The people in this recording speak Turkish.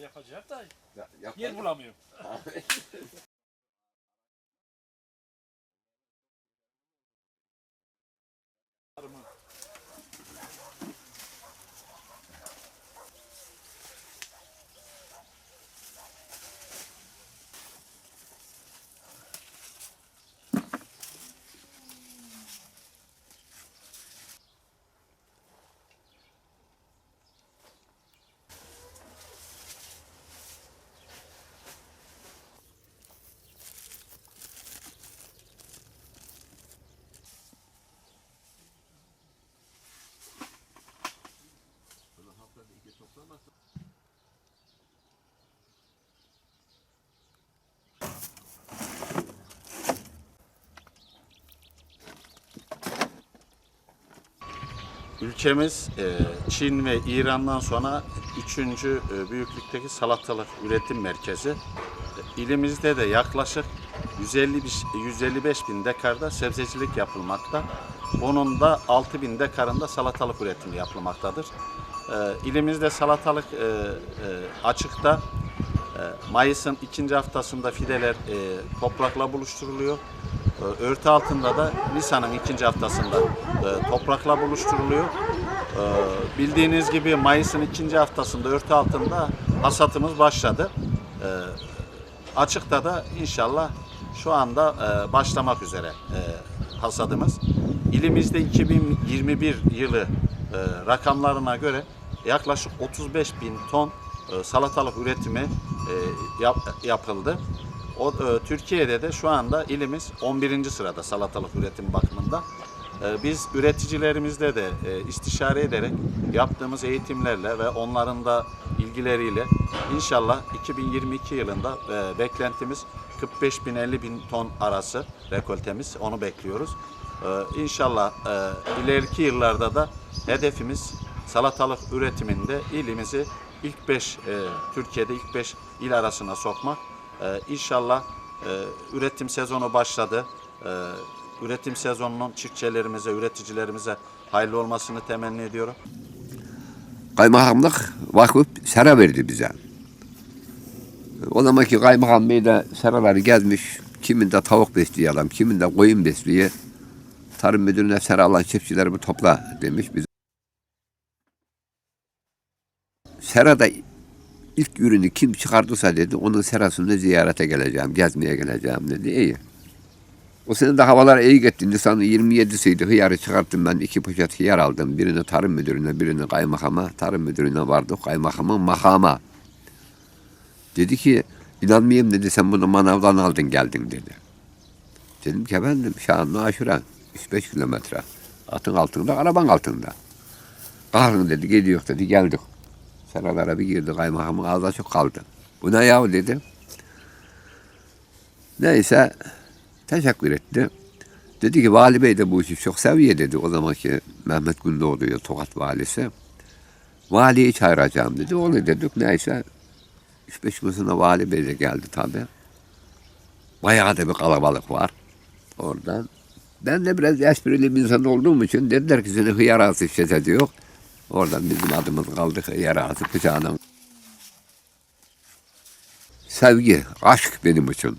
yapacak da Ya, yer bulamıyorum. Ülkemiz e, Çin ve İran'dan sonra üçüncü e, büyüklükteki salatalık üretim merkezi. İlimizde de yaklaşık 150 biş- 155 bin dekarda sebzecilik yapılmakta. Bunun da 6 bin dekarında salatalık üretimi yapılmaktadır. E, İlimizde salatalık açıkta Mayıs'ın ikinci haftasında fideler toprakla buluşturuluyor. E, Örtü altında da Nisan'ın ikinci haftasında e, toprakla buluşturuluyor. E, Bildiğiniz gibi Mayıs'ın ikinci haftasında örtü altında hasatımız başladı. E, Açıkta da inşallah şu anda e, başlamak üzere e, hasadımız. İlimizde 2021 yılı rakamlarına göre yaklaşık 35 bin ton salatalık üretimi yap- yapıldı. O, e, Türkiye'de de şu anda ilimiz 11. sırada salatalık üretim bakımında. E, Biz üreticilerimizle de e, istişare ederek yaptığımız eğitimlerle ve onların da ilgileriyle inşallah 2022 yılında e, beklentimiz 45 bin 50 bin ton arası rekoltemiz onu bekliyoruz. E, İnşallah e, ileriki yıllarda da hedefimiz salatalık üretiminde ilimizi ilk 5 Türkiye'de ilk 5 il arasına sokmak. E, İnşallah e, üretim sezonu başladı. E, üretim sezonunun çiftçilerimize, üreticilerimize hayırlı olmasını temenni ediyorum. Kaymakamlık vakıf sera verdi bize. O zamanki kaymakam bey de seraları gezmiş. Kiminde tavuk besliyor adam, kiminde koyun besliyor. Tarım müdürüne sera alan çiftçileri bir topla demiş. Biz serada ilk ürünü kim çıkardıysa dedi, onun serasını ziyarete geleceğim, gezmeye geleceğim dedi. İyi. O sene de havalar iyi gitti. Nisan'ın 27'siydi. Hıyarı çıkarttım ben. iki poşet hıyar aldım. Birini tarım müdürüne, birini kaymakama. Tarım müdürüne vardık. Kaymakamın makama. Dedi ki inanmayayım dedi sen bunu manavdan aldın geldin dedi. Dedim ki efendim Şahanlı Aşura 3-5 kilometre. Atın altında, araban altında. Kalkın dedi, gidiyor dedi, geldik. Seralara bir girdi, kaymakamın ağzı çok kaldı. Bu ne yahu dedi. Neyse, teşekkür etti. Dedi ki vali bey de bu işi çok seviyor dedi. O zamanki Mehmet Gündoğdu'yu Tokat valisi. Valiyi çağıracağım dedi. Onu dedik neyse. 3-5 gün sonra vali bey de geldi tabi. Bayağı da bir kalabalık var oradan. Ben de biraz esprili bir insan olduğum için dediler ki seni hıyar ağası işlet ediyor. Oradan bizim adımız kaldı hıyar ağası bıçağına. Sevgi, aşk benim için.